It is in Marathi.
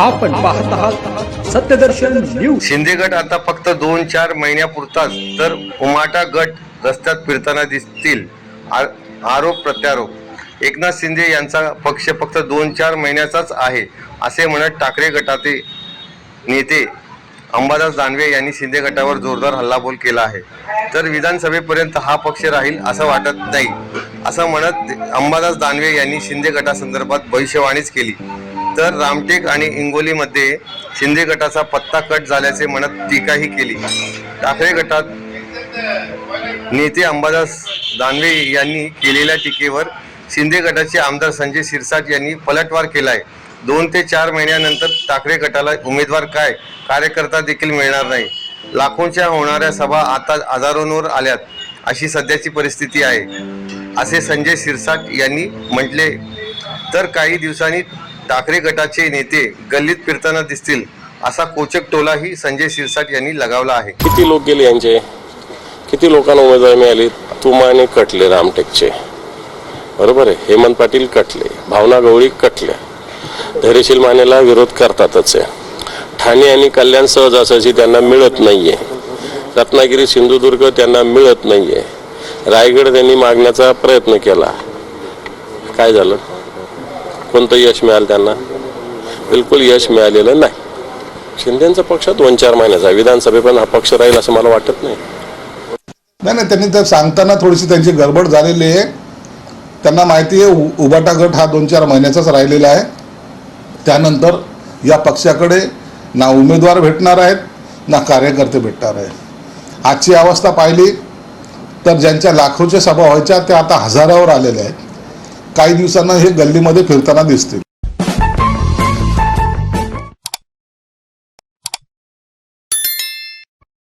आपण पाहत आहात सत्यदर्शन न्यूज. शिंदे गट आता फक्त दोन चार महिन्यापुरताच तर उमाटा गट रस्त्यात फिरताना दिसतील. आ- आरोप प्रत्यारोप. एकनाथ शिंदे यांचा पक्ष फक्त दोन चार महिन्याचाच आहे असे म्हणत ठाकरे गटाचे नेते अंबादास दानवे यांनी शिंदे गटावर जोरदार हल्लाबोल केला आहे. तर विधानसभेपर्यंत हा पक्ष राहील असं वाटत नाही असं म्हणत अंबादास दानवे यांनी शिंदे गटासंदर्भात भविष्यवाणीच केली. तर रामटेक आणि इंगोलीमध्ये शिंदे गटाचा पत्ता कट झाल्याचे म्हणत टीकाही केली. ठाकरे गटात नेते अंबादास दानवे यांनी केलेल्या टीकेवर शिंदे गटाचे आमदार संजय शिरसाट यांनी पलटवार केला आहे दोन ते चार महिन्यानंतर ठाकरे गटाला उमेदवार काय? कार्यकर्ता देखील मिळणार नाही. लाखोंच्या होणाऱ्या सभा आता हजारोंवर आल्यात अशी सध्याची परिस्थिती आहे. असे संजय शिरसाट यांनी म्हटले. तर काही दिवसांनी ठाकरे गटाचे नेते गल्लीत फिरताना दिसतील असा कोचक टोलाही संजय शिरसाट यांनी लगावला आहे. किती लोक गेले यांचे? किती लोकांना उमेदवारी मिळाली? तुमाने कटले रामटेकचे. बरोबर आहे. हेमंत पाटील कटले भावना गवळी कटले. धैर्यशील मानेला विरोध करतातच आहे ठाणे आणि कल्याण सहजासहजी त्यांना मिळत नाहीये. रत्नागिरी सिंधुदुर्ग त्यांना मिळत नाहीये. रायगड त्यांनी मागण्याचा प्रयत्न केला. काय झालं? कोणतं यश मिळालं त्यांना? बिलकुल यश मिळालेलं नाही. शिंदेचा पक्ष दोन चार महिन्याचा आहे. विधानसभेपर्यंत हा पक्ष राहील असं मला वाटत नाही. नाही नाही त्यांनी तर सांगताना थोडीशी त्यांची गडबड झालेली आहे. त्यांना माहिती आहे उ- उबाटा गट हा दोन चार महिन्याचाच राहिलेला आहे. त्यानंतर या पक्षाकडे ना उमेदवार भेटणार आहेत ना कार्यकर्ते भेटणार आहेत. आजची अवस्था पाहिली तर ज्यांच्या लाखोच्या सभा व्हायच्या त्या आता हजारावर आलेल्या आहेत. काही दिवसांना हे गल्लीमध्ये फिरताना दिसतील.